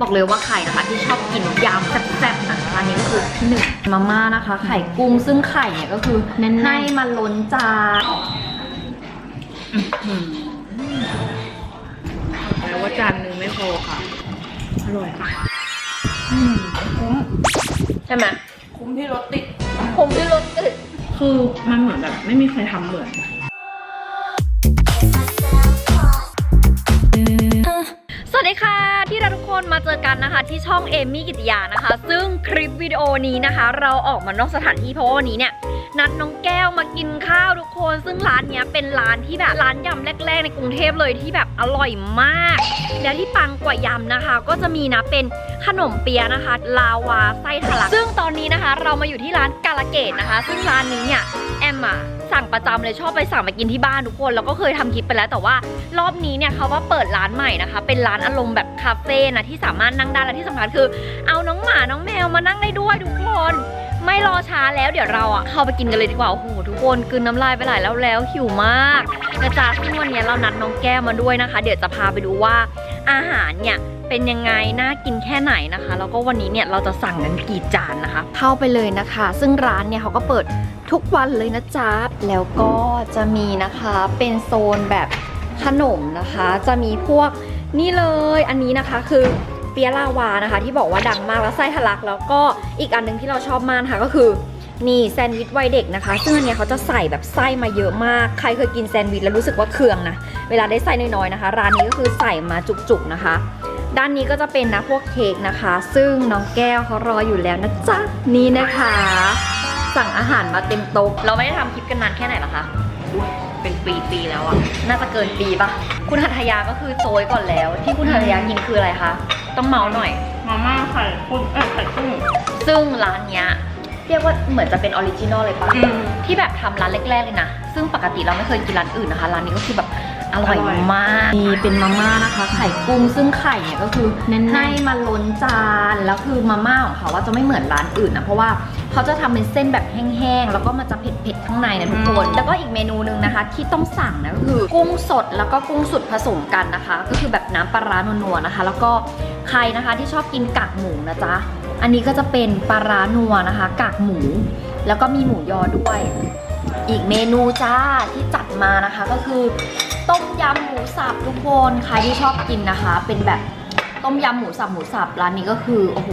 บอกเลยว่าใครนะคะ ที่ชอบกินยำแซ่บๆนะร้านนี้ก็คือที่หนึ่งมาม่านะคะ ไข่กุ้งซึ่งไข่เนี่ยก็คือแน่นให้มันล้นจานแม้ว่าจานนึงไม่พอค่ะ อร่อยค่ะคุ้มใช่ไหมคุ้มที่รถติดคุ้มที่รสติดคือมันเหมือนแบบไม่มีใครทำเหมือน สวัสดีค่ะ ที่เราทุกคนมาเจอกันนะคะ ที่ช่องเอมี่กิติยานะคะ ซึ่งคลิปวิดีโอนี้นะคะ เราออกมานอกสถานที่เพราะว่าวันนี้เนี่ย นัดน้องแก้วมากินข้าวทุกคน ซึ่งร้านเนี้ยเป็นร้านที่แบบร้านยำแรก ๆ ในกรุงเทพเลยที่แบบอร่อยมาก แล้วที่ปังกว่ายำนะคะ ก็จะมีนะเป็นขนมเปียะนะคะ ลาวาไส้ทะลัก ซึ่งตอนนี้นะคะ เรามาอยู่ที่ร้านกาลเกตนะคะ ซึ่งร้านนี้เนี่ยแอมอะสั่งประจำเลยชอบไปสั่งมากินที่บ้านทุกคนแล้วก็เคยทำคลิปไปแล้วแต่ว่ารอบนี้เนี่ยเขาว่าเปิดร้านใหม่นะคะ เป็นร้านอารมณ์แบบคาเฟ่นะที่สามารถนั่งได้และที่สำคัญคือ เอาน้องหมาน้องแมวมานั่งได้ด้วยทุกคน ไม่รอช้าแล้วเดี๋ยวเราอะเข้าไปกินกันเลยดีกว่าโอ้โหทุกคนกลืนน้ำลายไปหลายแล้วแล้วหิวมากนะจ๊ะซึ่งวันนี้เรานัดน้องแก้วมาด้วยนะคะ เดี๋ยวจะพาไปดูว่าอาหารเนี่ยเป็นยังไงน่ากินแค่ไหนนะคะ แล้วก็วันนี้เนี่ยเราจะสั่งกันกี่จานนะคะ เข้าไปเลยนะคะ ซึ่งร้านเนี่ยเขาก็เปิดทุกวันเลยนะจ๊ะแล้วก็จะมีนะคะเป็นโซนแบบขนมนะคะ จะมีพวกนี่เลยอันนี้นะคะคือ เปียลาวานะคะ ที่บอกว่าดังมากแล้วไส้ทะลัก แล้วก็อีกอันหนึงที่เราชอบมากนะคะก็คือนี่แซนด์วิชวัยเด็กนะคะ ซึ่งอันเนี้ยเขาจะใส่แบบไส้มาเยอะมาก ใครเคยกินแซนด์วิชแล้วรู้สึกว่าเคืองนะ เวลาได้ไส้น้อยๆนะคะ ร้านนี้ก็คือใส่มาจุกๆนะคะ ด้านนี้ก็จะเป็นนะพวกเค้กนะคะ ซึ่งน้องแก้วเขารออยู่แล้วนะจ๊ะ นี่นะคะ สั่งอาหารมาเต็มโต๊ะ เราไม่ได้ทำคลิปกันนานแค่ไหนหรอคะเป็นปีๆแล้วอะน่าจะเกินปีปะคุณหัตถยาก็คือโซยก่อนแล้ว ที่คุณหัตถยากินคืออะไรคะ ต้องเมาหน่อย มาม่าไข่กุ้งเอ้ยไข่กุ้ง ซึ่งร้านเนี้ยเรียกว่าเหมือนจะเป็นออริจินอลเลยปะอืม ที่แบบทำร้านแรกๆเลยนะ ซึ่งปกติเราไม่เคยกินร้านอื่นนะคะ ร้านนี้ก็คือแบบ อร่อยอร่อยมาก มีเป็นมาม่านะคะ ไข่กุ้งซึ่งไข่เนี่ยก็คือแน่นๆ ให้มาล้นจาน แล้วคือมาม่าของเขาว่าจะไม่เหมือนร้านอื่นนะเพราะว่าเขาจะทำเป็นเส้นแบบแห้งๆ แล้วก็มันจะเผ็ดๆ ข้างในนะทุกคน แล้วก็อีกเมนูหนึ่งนะคะ ที่ต้องสั่งนะก็คือกุ้งสดแล้วก็กุ้งสุดผสมกันนะคะ ก็คือแบบน้ำปลาร้านัวๆนะคะ แล้วก็ใครนะคะที่ชอบกินกากหมูนะจ๊ะอันนี้ก็จะเป็นปลาร้านัวนะคะ กากหมู แล้วก็มีหมูยอด้วย อีกเมนูจ้าที่จัดมานะคะก็คือ ต้มยำหมูสับทุกคนใครที่ชอบกินนะคะ เป็นแบบต้มยำหมูสับหมูสับร้านนี้ก็คือโอ้โห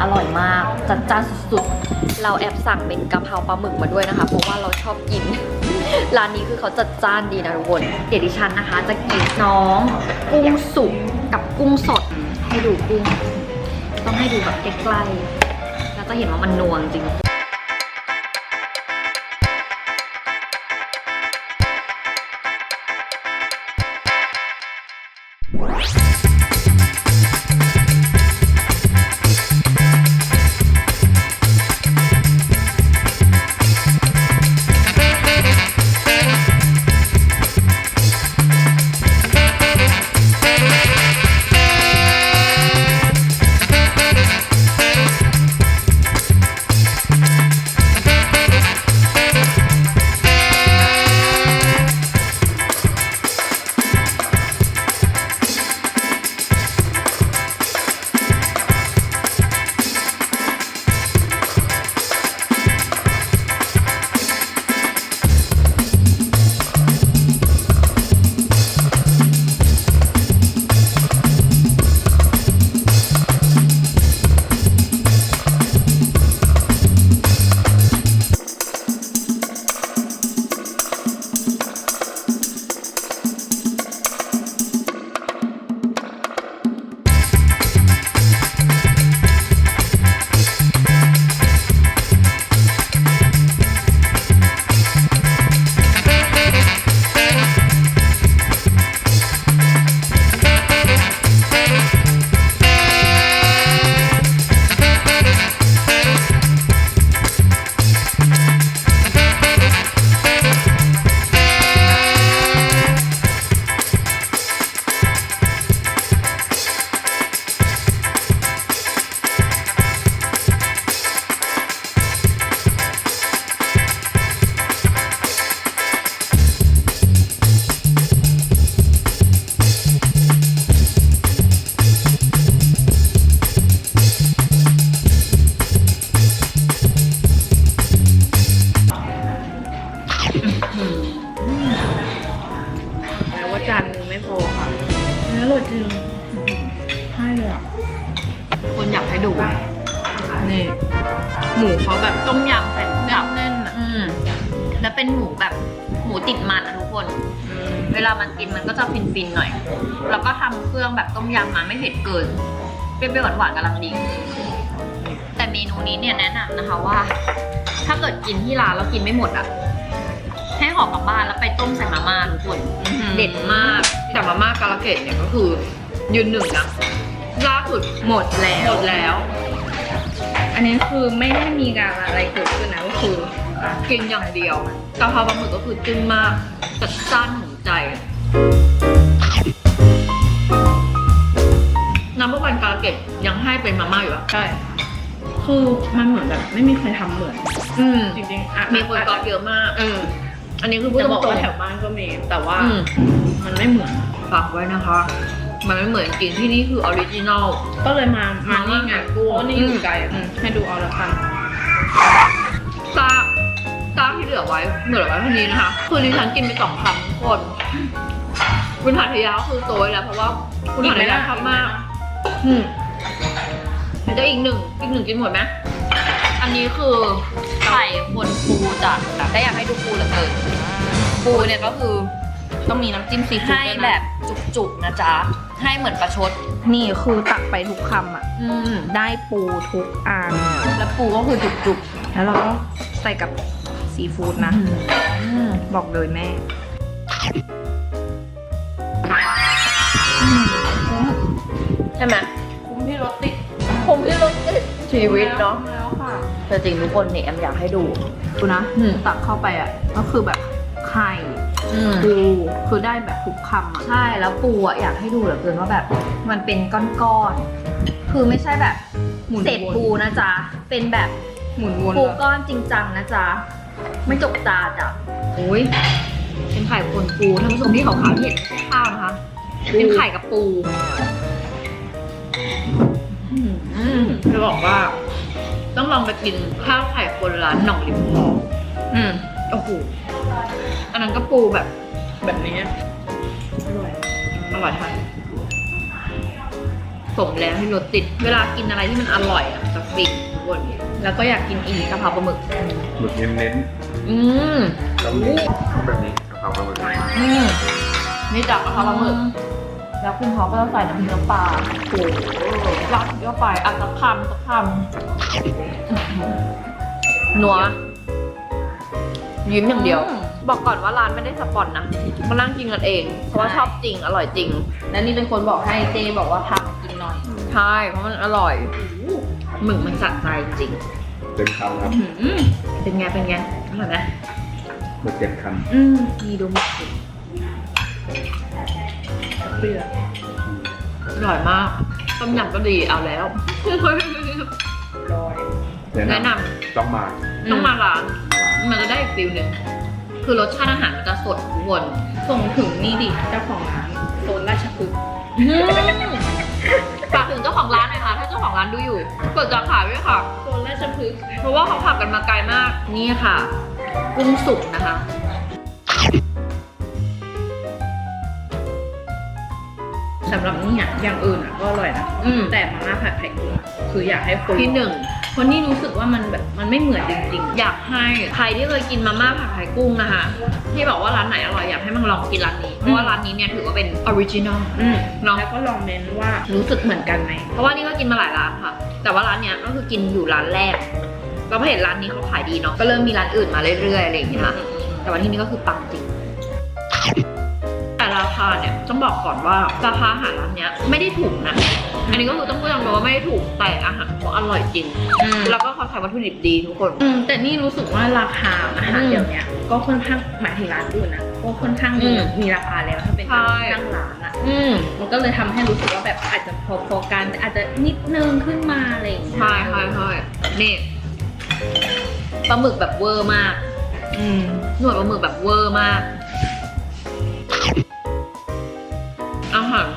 อร่อยมาก จัดจ้านสุดๆ เราแอบสั่งเป็นกะเพราปลาหมึกมาด้วยนะคะ เพราะว่าเราชอบกิน ร้านนี้คือเขาจัดจ้านดีนะทุกคนเดี๋ยวดิฉันนะคะ จะกินน้อง กุ้งสุกกับกุ้งสดให้ดูกุ้ง ต้องให้ดูแบบใกล้ๆแล้วจะเห็นว่ามันนวลจริง คนอยากให้ดูนี่หมูเขาแบบต้มยำใส่หมูสับแน่นๆอะอืมแล้วเป็นหมูแบบหมูติดมันนะทุกคน เวลามันกินมันก็จะฟินๆหน่อย แล้วก็ทำเครื่องแบบต้มยำมาไม่เผ็ดเกิน เปรี้ยวๆหวานๆกำลังดี แต่เมนูนี้เนี่ยแนะนำนะคะว่า ถ้าเกิดกินที่ร้านแล้วกินไม่หมดอะ ให้ห่อกลับบ้านแล้วไปต้มใส่มาม่าทุกคน เด็ดมาก แต่มาม่ากาลเกตเนี่ยก็คือยืนหนึ่งนะ ล่าสุดหมดแล้ว หมดแล้ว อันนี้คือไม่ได้มีการอะไรเกิดขึ้นนะก็คือ กินอย่างเดียวกะเพราปลาหมึกก็คือจึ้งมากจัดจ้านถึงใจ น้ำพริกวันกาลเกตยังให้เป็นมาม่าอยู่อะใช่ คือมันเหมือนแบบไม่มีใครทำเหมือน อืม จริงๆอะมีคนกอบเยอะมากเอออันนี้คือพูดจะตบอกรงว่าแถวบ้านก็มี แต่ว่าๆอืมมันไม่เหมือน ฝากไว้นะคะ มันไม่เหมือนกินที่นี่คือออริจินอล ก็เลยมา มานี่ไงกุ้เพงราะนี่อยู่ไกลอืมให้ดูเอาละกันซากซากที่เหลือไว้เหลือไว้เท่านี้นะคะ คือดิฉันกินไปสองคำทุกคน คุณหัทยาก็คือโซยแล้ว เพราะว่าคุณหัทยาชอบมากอืมเดี๋ยวจะอีกหนึ่งอีกหนึ่งกินหมดไหมอันนี้คือไข่คนปูจ้ะแต่อยากให้ดูปูเหลือเกินปูเนี่ยก็คือ ต้องมีน้ำจิ้มซีฟู้ดให้ด้วยนะแบบจุกๆนะจ๊ะ ให้เหมือนประชด นี่คือตักไปทุกคำอะ อืม ได้ปูทุกอันแล้วปูก็คือจุกแล้วเราก็ใส่กับซีฟู้ดๆนะอืม บอกเลยแม่ใช่ไหมคุ้มที่รถติดผมที่รถติดชีวิตเนาะแล้วค่ะแต่จริงทุกคนเนี่ยแอมอยากให้ดู ดูนะ อืม ตักเข้าไปอะ ก็คือแบบไข่ อืมปูคือได้แบบทุกคำอะ ใช่ แล้วปูอะอยากให้ดูเหลือเกินว่าแบบ มันเป็นก้อนๆ คือไม่ใช่แบบหมุนวน เศษปูนะจ๊ะ เป็นแบบหมุนวนปูแบบก้อนจริงจังนะจ๊ะ ไม่จกตาจ้ะโอ้ยเป็นไข่คนปูท่านผู้ชมที่ขาวๆที่เห็นไม่ใช่ข้าวนะคะ เป็นไข่กับปูอืมจะบอกว่า ต้องลองไปกินข้าวไข่คนร้านหน่องริมคลองอืม โอ้โห อันนั้นก็ปูแบบแบบนี้อร่อยอร่อยค่ะสมแล้วที่รสติด เวลากินอะไรที่มันอร่อยอะจะฟินทุกคนแล้วก็อยากกินอีกกะเพราปลาหมึก หมึกเน้นอืมๆแล้วนี่เอาแบบนี้กะเพราปลาหมึกอืมนี่จากกะเพราปลาหมึก แล้วคุณเขาก็จะใส่น้ำพริกน้ำปลาโอ้โหรัดเข้าไปอะสักคำสักคำนัว ยิ้มอย่างเดียว บอกก่อนว่าร้านไม่ได้สปอนนะมานั่งกินกันเอง เพราะว่าชอบจริง อร่อยจริง แล้วนี่เป็นคนบอกให้เจบอกว่าพักกินหน่อยใช่เพราะมันอร่อยหมึกมันสะใจจริงเต็มคำครับอืมเป็นไงเป็นไงอร่อยไหมหมึกเต็มคอืมนี่ดูหมึกสิเปรี้ยวอร่อยมากต้มยำก็ดีเอาแล้วร้อยำแนะแนะนนำต้องมาำต้องมาร้านมันจะได้อีกฟิลหนึ่ง คือรสชาติอาหารมันจะสดทุกคนส่งถึงนี่ดิเจ้าของร้านโซนราชพฤกษ์ฝากถึงเจ้าของร้านหน่อยค่ะ ถ้าเจ้าของร้านดูอยู่ เปิดสาขาด้วยค่ะ โซนราชพฤกษ์เพราะว่าเขาขับกันมาไกลมาก นี่ค่ะ กุ้งสุกนะคะสำหรับนี่อะอย่างอื่นอะก็อร่อยนะอืมแต่มาม่าผัดไข่กุ้งอะคืออยากให้คนที่หนึ่ง เพราะนี่รู้สึกว่ามันแบบมันไม่เหมือนจริงอยากให้ใครที่เคยกินมาม่าผัดไข่กุ้งนะคะ ที่บอกว่าร้านไหนอร่อยอยากให้มาลองกินร้านนี้ เพราะว่าร้านนี้เนี่ยถือว่าเป็นออริจินอลๆอืมเนาะแล้วก็ลองเมนว่ารู้สึกเหมือนกันไหม เพราะว่านี่ก็กินมาหลายร้านค่ะ แต่ว่าร้านเนี้ยก็คือกินอยู่ร้านแรกเราก็เห็นร้านนี้เขาขายดีเนาะ ก็เริ่มมีร้านอื่นมาเรื่อยๆอะไรอย่างเงี้ยค่ะ แต่ว่าที่นี่ก็คือปังจริงแต่ราคาเนี่ยต้องบอกก่อนว่าราคาอาหารร้านเนี้ยไม่ได้ถูกนะ อันนี้ก็คือต้องพูดตรงๆว่าไม่ได้ถูกแต่อาหารเขาอร่อยจริง อืม แล้วก็เขาใช้วัตถุดิบดีทุกคน อืมแต่นี่รู้สึกว่าราคาอาหารอืมเดี๋ยวเนี้ยก็ค่อนข้างหมายถึงร้านอื่นนะก็ค่อนข้างมีอืมมีราคาแล้วถ้าเป็นใช่นั่งร้านอะอืม มันก็เลยทำให้รู้สึกว่าแบบอาจจะพอๆกันแต่อาจจะนิดนึงขึ้นมาอะไรอย่างเงี้ยใช่ใช่ใช่นี่ปลาหมึกแบบเวอร์มาก อืมหนวดปลาหมึกแบบเวอร์มาก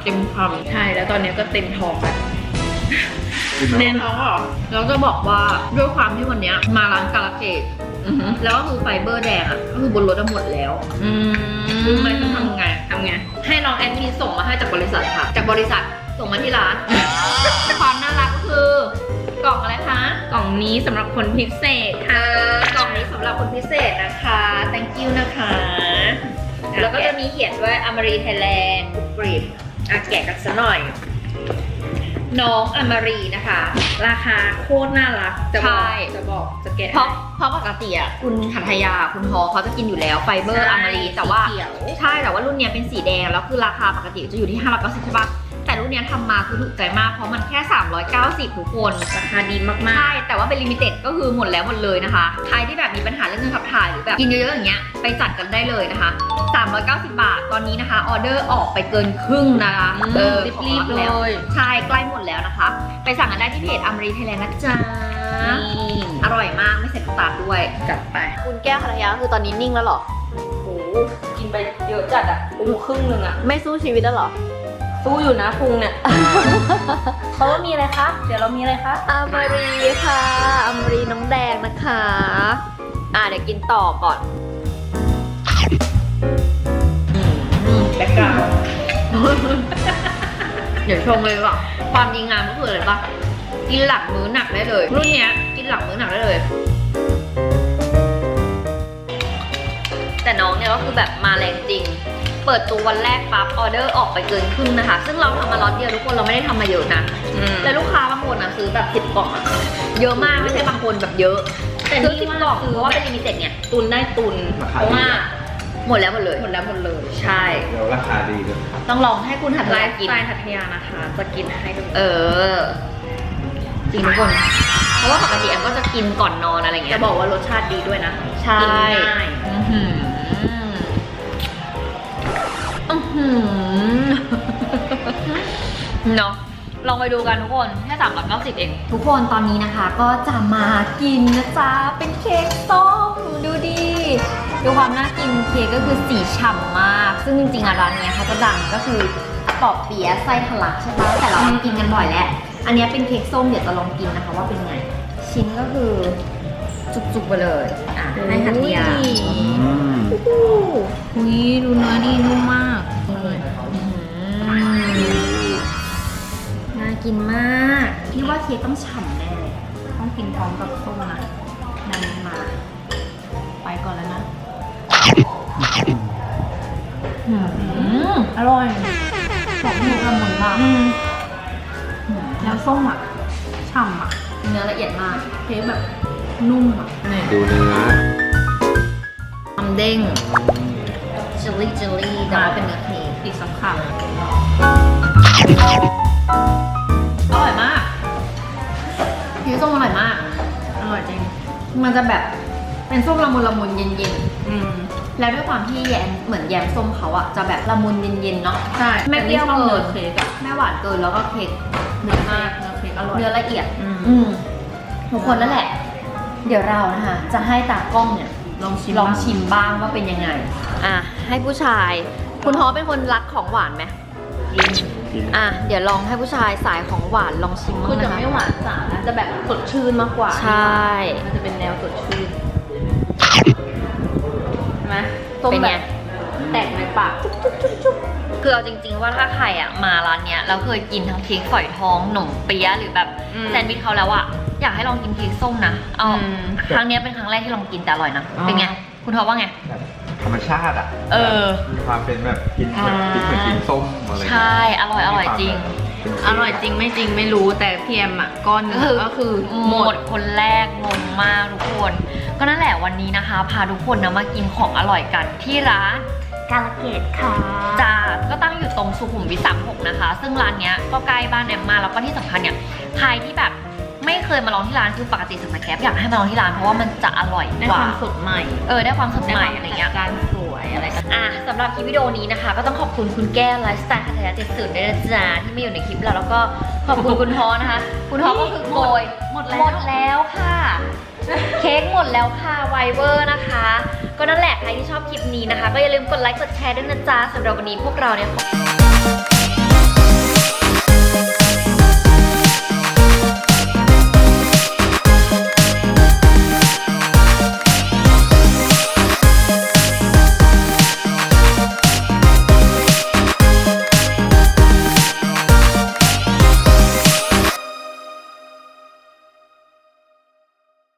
อาหารเต็มคใช่แล้วตอนเนี้ยก็เต็มท้องแล้วกินไหมแน่นท้องเหรอำแล้วจะบอกว่าด้วยความที่วันเนี้ยมาร้านกาลเกตอือหือแล้วก็คือไฟเบอร์แดงอะก็คือบนรถอะหมดแล้วอืมรู้ไหมต้องทำไงทำไง ให้น้องแอดมินส่งมาให้จากบริษัทค่ะ จากบริษัทส่งมาที่ร้าน ความน่ารักก็คือกล่องอะไรคะ กล่องนี้สำหรับคนพิเศษค่ะ กล่องนี้สำหรับคนพิเศษนะคะ thank you นะคะ แล้วก็จะมีเขียนด้วยอมรีไทยแลนด์กริบ อะแกะกันซะหน่อย น้องอมรีนะคะ ราคาโคตรน่ารัก จะบอกใช่จะบอกจะแกะเพราะเพราะปกติอะคุณหัทยาคุณพอเขาจะกินอยู่แล้วไฟเบอร์อมรีแต่ว่าสีเขียวใช่ แต่ว่ารุ่นเนี้ยเป็นสีแดง แล้วคือราคาปกติจะอยู่ที่ 590ใช่ปะ แต่รุ่นเนี้ยทำมาคือถูกใจมาก เพราะมันแค่ 390 ทุกคนราคาดีมากใช่แต่ว่าเป็นลิมิเต็ดก็คือหมดแล้วหมดเลยนะคะ ใครที่แบบมีปัญหาเรื่องการขับถ่ายหรือแบบกินเยอะๆอย่างเงี้ยไปจัดกันได้เลยนะคะ 390 บาทตอนนี้นะคะออเดอร์ออกไปเกินครึ่งนะคะๆเออรีบๆของเลแล้วยใช่ใกล้หมดแล้วนะคะ ไปสั่งกันได้ที่เพจอมรีไทยแลนด์นะจ๊ะนี่อร่อยมากไม่ใส่น้ำตาลด้วยจัดไปคุณแก้วภรรยาคือตอนนี้นิ่งแล้วหรอ โอ้กินไปเยอะจัดอะปูครึ่งหนึ่งอะ ไม่สู้ชีวิตแล้วหรอ สู้อยู่นะพุงเนี่ยเพราะว่ามีอะไรคะ เดี๋ยวเรามีอะไรคะอมรีค่ะอมรีน้ำแดงนะคะ อ่าเดี๋ยวกินต่อก่อนแบ็กกราวด์เดี๋ยวชมเลยว่ะความดีงามก็คืออะไรปะกินหลังมื้อหนักได้เลย รุ่นเนี้ยกินหลังมื้อหนักได้เลย แต่น้องเนี่ยก็คือแบบมาแรงจริง เปิดตัววันแรกปั๊บออเดอร์ออกไปเกินครึ่งนะคะ ซึ่งเราทำมาล็อตเดียวทุกคนเราไม่ได้ทำมาเยอะนะแต่ลูกค้าบางคนอะซื้อแบบสิบกล่องอะเยอะมากไม่ใช่บางคนแบบเยอะแต่ซื้อนี่สิบว่ากล่องซื้อเพราะว่าเป็นลิมิเต็ดเนี่ยตุนได้ตุนราเพคาราะดีว่าหมดแล้วหมดเลยหมดแล้วหมดเลยใช่ เดี๋ยวราคาดีด้วยต้องลองให้คุณหัดไลลายฟ์กิน สไตล์ทัทยานะคะ จะกินให้ดูเออจริงทุกคน เพราะว่าปกติแอมก็จะกินก่อนนอนอะไรเงี้จะยบอกว่ารสชาติดีด้วยนะใช่ กินง่าย อื้อหือ เนาะลองไปดูกันทุกคน แค่สามร้อยเก้าสิบเอง ทุกคนตอนนี้นะคะก็จะมากินนะจ๊ะ เป็นเค้กส้มดูดิดูความน่ากินเค้กก็คือสีฉ่ำมาก ซึ่งจริงๆอะร้านเนี้ยเขาจะดังก็คือปอบเปี๊ยะไส้ทะลักใช่ปะแต่เรากินกันบ่อยแล้ว อันเนี้ยเป็นเค้กส้มเดี๋ยวจะลองกินนะคะว่าเป็นไง ชิ้นก็คือจุกๆไปเลยอะให้หัตยาอืมอุ้ยดูเนื้อดีนุ่มมาก กินมากพี่ว่าเค้กต้องฉ่ำแน่เลยต้องกินพร้อมกับส้มนะนำมา ไปก่อนแล้วนะอืมอร่อยหอมหมูละมุนมากแล้วส้มอะฉ่ำอะเนื้อละเอียดมากเค้กแบบนุ่มอะเนี่ยดูเนื้อความเด้งจิลลี่จิลลี่แต่ว่าเป็นเนื้อเค้กอีกสักคำอร่อยมาก เค้กส้มอร่อยมาก อร่อยจริง มันจะแบบเป็นส้มละมุนละมุนเย็นอืม ๆ แล้วด้วยความที่แยมเหมือนแยมส้มเขาอะจะแบบละมุนเย็นๆเนาะ ใช่ไม่เปรี้ยวแต่นี่ชอบเกิเนื้อนเค้กอะไม่หวานเกินแล้วก็เค้กเนื้อมากเนื้อเค้กอร่อย เนื้อละเอียด อืมอืมทุกคนนั่นแหละ เดี๋ยวเรานะคะจะให้ตากล้องเนี่ย ลองชิมลองชิมบ้างว่าเป็นยังไง อะ ให้ผู้ชาย คุณฮอเป็นคนรักของหวานไหมกิน กินอะ เดี๋ยวลองให้ผู้ชายสายของหวานลองชิมบ้าคืงอจะนะคะไม่หวานจ๋านะจะแบบสดชื่นมากกว่า ใช่ มันจะเป็นแนวสดชื่นใช่ไหมส้มเป็นแบไง บแตกในปากคือเอาจริง ๆ ว่าถ้าใครอะมาร้านเนี้ยแล้วเคยกินทั้งเค้กฝอยทองขนมเปี๊ยะหรือแบบอืมแซนด์วิชเขาแล้วอะอยากให้ลองกินเค้กส้มนะเอา อืม ครั้งเนี้ยเป็นครั้งแรกที่ลองกินแต่อร่อยนะ อ๋อ เป็นไง คุณทอว่าไง แบบธรร มชาติอะเออ มีความเป็นแบบกินแบบกินเหมือนกินส้มอะไรใช่ อร่อยอร่อยจริงเป็นเค้กอร่อยจริงไม่จริงไม่รู้แต่พีเอ็มอะก้อนหนึงก็คือก็คือหมดคนแรกงงมากทุกคน ก็นั่นแหละวันนี้นะคะ พาทุกคนนะมากินของอร่อยกันที่ร้านกาลเกตค่ะจ้าก็ตั้งอยู่ตรงสุขุมวิท36นะคะ ซึ่งร้านเนี้ยก็ใกล้บ้านแอมมากแล้วก็ที่สำคัญเนี่ยใครที่แบบ ไม่เคยมาลองที่ร้านคือปกติสั่งแต่แคปอยากให้มาลองที่ร้านเพราะว่ามันจะอร่อยได้กคว่าวามสดใหม่เออได้ความสดได้ใหคม่วามอะไรเงี้ยการสวยอะไรกัน อะสำหรับคลิปวิดีโอนี้นะคะ ก็ต้องขอบคุณคุณแก้วไลฟ์สไตล์หัทยาเจ็ดศูนย์ด้วยนะจ๊ะที่มาอยู่ในคลิปเราแล้วก็ขอบคุณคุณฮอนะคะ คุณฮอก็คือโกยหมดแล้ว หมดแล้วค่ะ เค้กหมดแล้วค่ะไวเวอร์นะคะ ก็นั่นแหละใครที่ชอบคลิปนี้นะคะ ก็อย่าลืมกดไลค์กดแชร์ด้วยนะจ๊ะสำหรับวันนี้พวกเราเนี่ยขอ